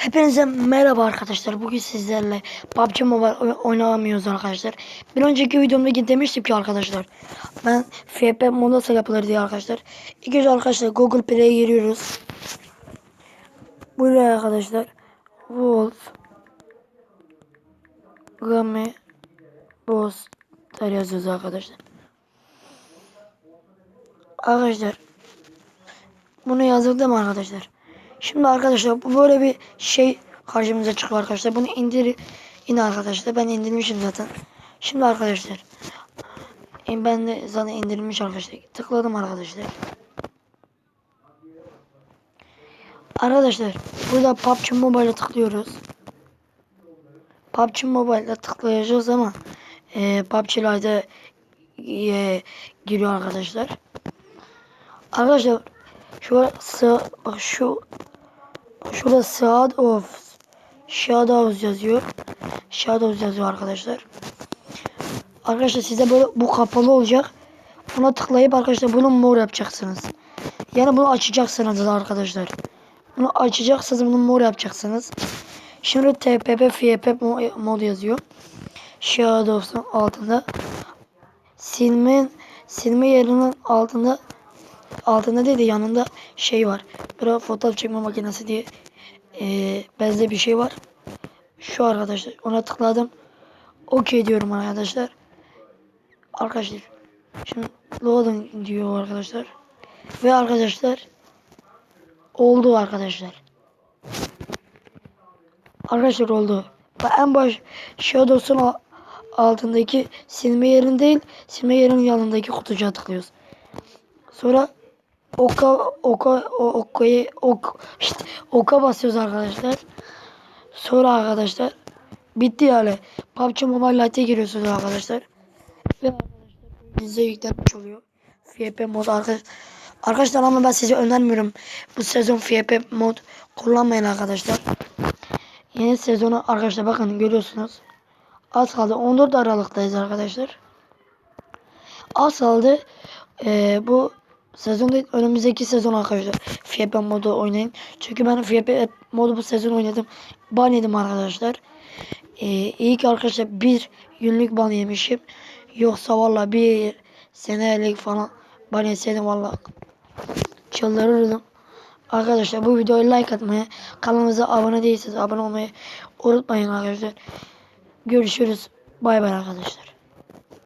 Hepinize merhaba arkadaşlar. Bugün sizlerle PUBG Mobile oy- oynamıyoruz arkadaşlar. Bir önceki videomda demiştim ki arkadaşlar. Ben FP mod nasıl yapılır diye arkadaşlar. İlk önce arkadaşlar Google Play'e giriyoruz. Buraya arkadaşlar. Wolf. Gami. Boss. yazıyoruz arkadaşlar. Arkadaşlar. Bunu değil mi arkadaşlar? Şimdi arkadaşlar bu böyle bir şey karşımıza çıkıyor arkadaşlar. Bunu indir in arkadaşlar. Ben indirmişim zaten. Şimdi arkadaşlar ben de zaten indirmiş arkadaşlar. Tıkladım arkadaşlar. Arkadaşlar burada PUBG Mobile'a tıklıyoruz. PUBG Mobile'a tıklayacağız ama e, PUBG Lite'a e, giriyor arkadaşlar. Arkadaşlar şu şu şurada Shadow of Shadows yazıyor. Shadows yazıyor arkadaşlar. Arkadaşlar size böyle bu kapalı olacak. Buna tıklayıp arkadaşlar bunu mor yapacaksınız. Yani bunu açacaksınız arkadaşlar. Bunu açacaksınız bunu mor yapacaksınız. Şimdi TPP FYP mo- mod yazıyor. Shadows'un altında silme silme yerinin altında altında değil de yanında şey var. Böyle fotoğraf çekme makinesi diye eee bezde bir şey var. Şu arkadaşlar ona tıkladım. Okey diyorum arkadaşlar. Arkadaşlar şimdi loading diyor arkadaşlar. Ve arkadaşlar oldu arkadaşlar. Arkadaşlar oldu. Ve en baş Shadows'un al- altındaki silme yerin değil, silme yerinin yanındaki kutucuğa tıklıyoruz. Sonra oka oka okayı ok işte oka basıyoruz arkadaşlar. Sonra arkadaşlar bitti yani. PUBG Mobile Lite'e giriyorsunuz arkadaşlar. Ve arkadaşlar bize yüklenmiş oluyor. FYP mod arkadaş Arkadaşlar ama ben size önermiyorum. Bu sezon FYP mod kullanmayın arkadaşlar. Yeni sezonu arkadaşlar bakın görüyorsunuz. Az kaldı. 14 Aralık'tayız arkadaşlar. Az kaldı. Ee, bu sezon değil önümüzdeki sezon arkadaşlar. FYP modu oynayın. Çünkü ben FYP modu bu sezon oynadım. Ban yedim arkadaşlar. Ee, iyi arkadaşlar bir günlük ban yemişim. Yoksa valla bir senelik falan ban yeseydim valla çıldırırdım. Arkadaşlar bu videoya like atmayı, kanalımıza abone değilseniz abone olmayı unutmayın arkadaşlar. Görüşürüz. Bay bay arkadaşlar.